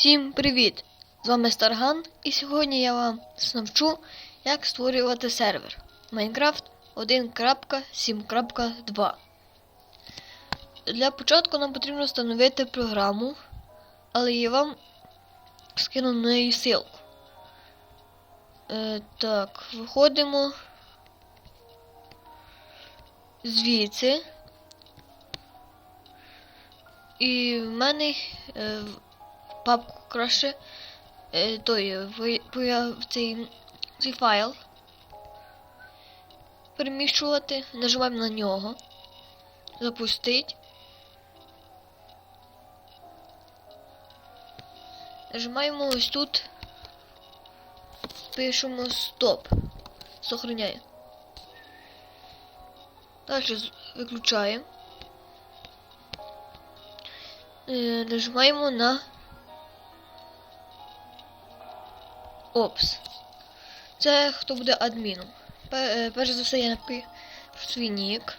Всім привіт! З вами Старган, і сьогодні я вам навчу, як створювати сервер Minecraft 1.7.2. Для початку нам потрібно встановити програму, але я вам скину на її ссылку. Е, так, виходимо звідси. І в мене е, папку краще е, той появ- цей, цей файл переміщувати. Нажимаємо на нього. Запустить. Нажимаємо ось тут. Пишемо стоп. Сохраняє. Далі виключаємо. Е, нажимаємо на Опс. Це хто буде адміном. Е, Перш за все я напишу свій нік.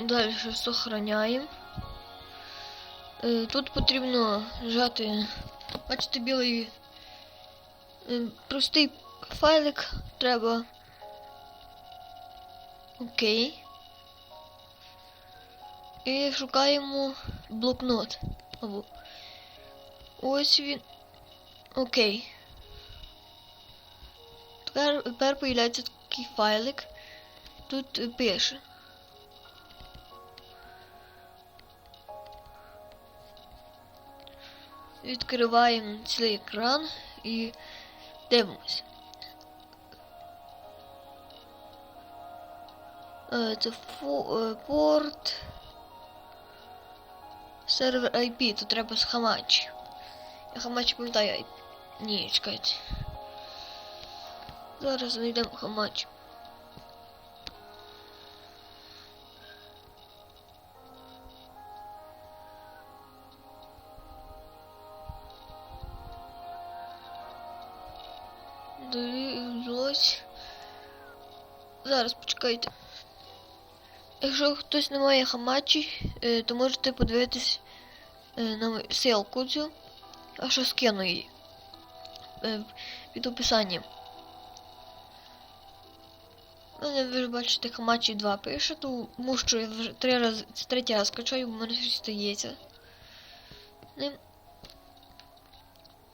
Далі сохраняємо. Е, Тут потрібно нажати, бачите, білий е, простий файлик треба. Окей. І шукаємо блокнот. Або ось він. Окей. Тепер, тепер появляється такий файлик. Тут е, пише. Відкриваємо цей екран і дивимося. Е, Це фо, е, порт. Сервер IP, тут треба з Хамачі. Я Хамачі пам'ятаю IP. Ні, чекайте. Зараз знайдемо. Дивлюсь. Зараз почекайте. Якщо хтось не має хамачі, е, то можете подивитись е, на ссылку цю. А що скину її е, під описанням. У мене ви ж бачите хамачі 2 пише, тому що я вже три рази, третій раз качаю, бо в мене щось стається. Ним.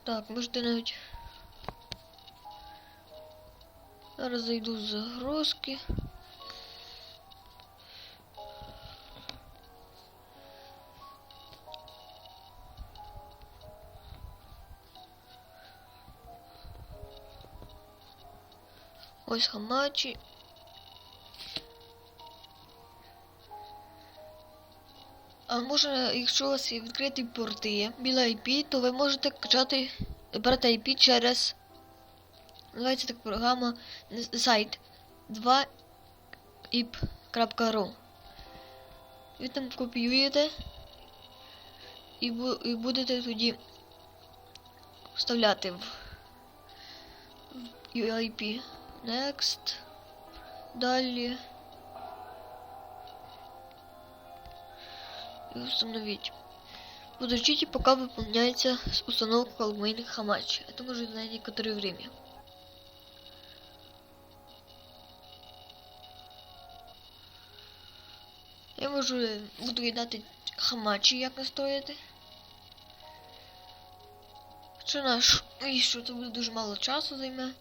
Так, можете навіть. Зараз зайду з загрузки. Ось хамачі. А може, якщо у вас є відкриті порти біля IP, то ви можете качати брати IP через називається так програма сайт 2ip.ru. Ви там копіюєте і, бу- і будете тоді вставляти в UIP. Next. Далі. И установить. Подождите, пока выполняется установка Almain Хамач. Это может занять некоторое время. Я можу буду їдати хамачі, як настояти. Хоча наш і що це буде дуже мало часу займе.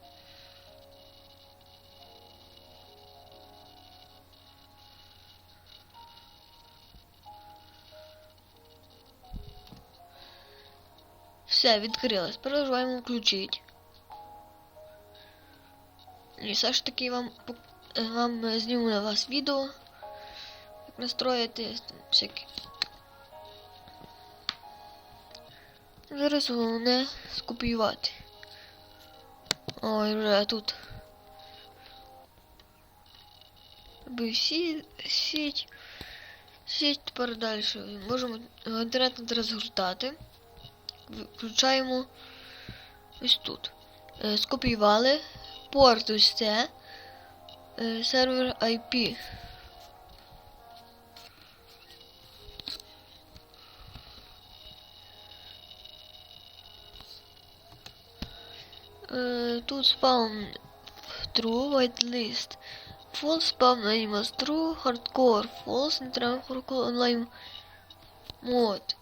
Все, відкрилось. Переживаємо включить. І все ж таки вам, вам е, зніму на вас відео. Як настроїти всякі. Зараз головне скопіювати. Ой, вже тут. Би всі сіть. Сіть тепер далі. Можемо інтернет розгортати включаємо ось тут. Е, скопіювали. Порт ось це. Е, сервер IP. Е, тут спам true, whitelist. False спаун animals true, hardcore, false, нейтральный hardcore онлайн мод.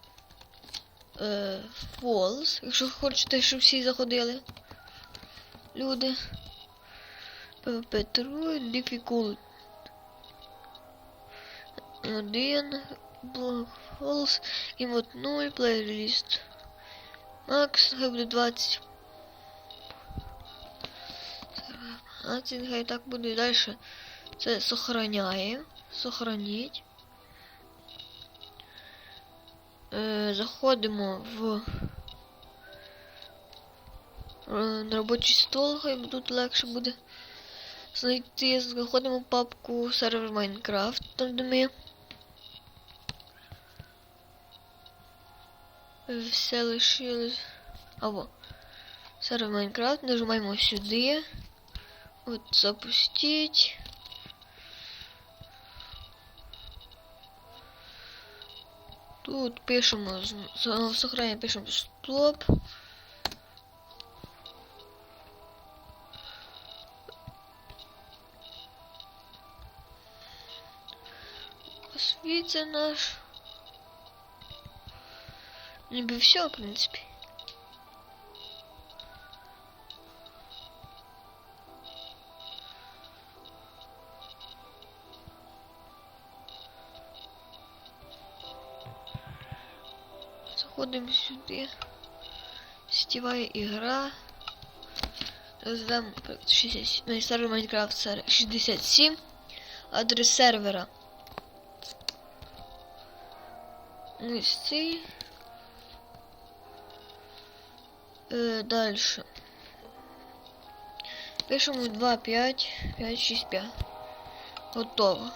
Е, false. Якщо хочете, щоб всі заходили. Люди. PvP true, difficult. Один. Block false. І от 0, playlist. Макс, хай буде 20. 15, хай так буде далі. Це сохраняємо. Сохраніть. Е, заходимо в е, на робочий стол, хай тут легше буде знайти. Заходимо в папку сервер Майнкрафт, там де ми е, все лишилось. Або сервер Майнкрафт, нажимаємо сюди. От запустить. Тут пишемо, з- з- в сохранении пишемо стоп. Освіться наш. Ніби все, в принципі. Заходимо сюди. Сетевая игра. Роздам 60, ну, сервер Майнкрафт 67. Адрес сервера. Ось цей. Е, дальше. Пишемо 2, 5, 5, 6, 5. Готово.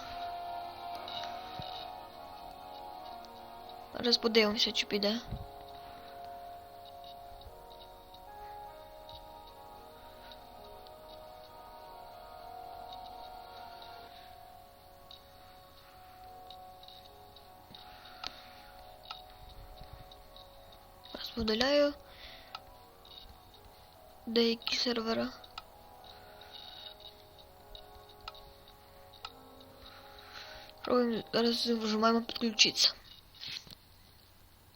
Зараз подивимося, чи піде. Зараз видаляю деякі сервера. Пробуємо, зараз вжимаємо підключитися.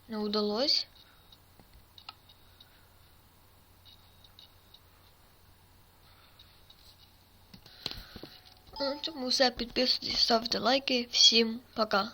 Не удалось. Ну, цьому все. Підписуйтесь, ставте лайки. Всім пока.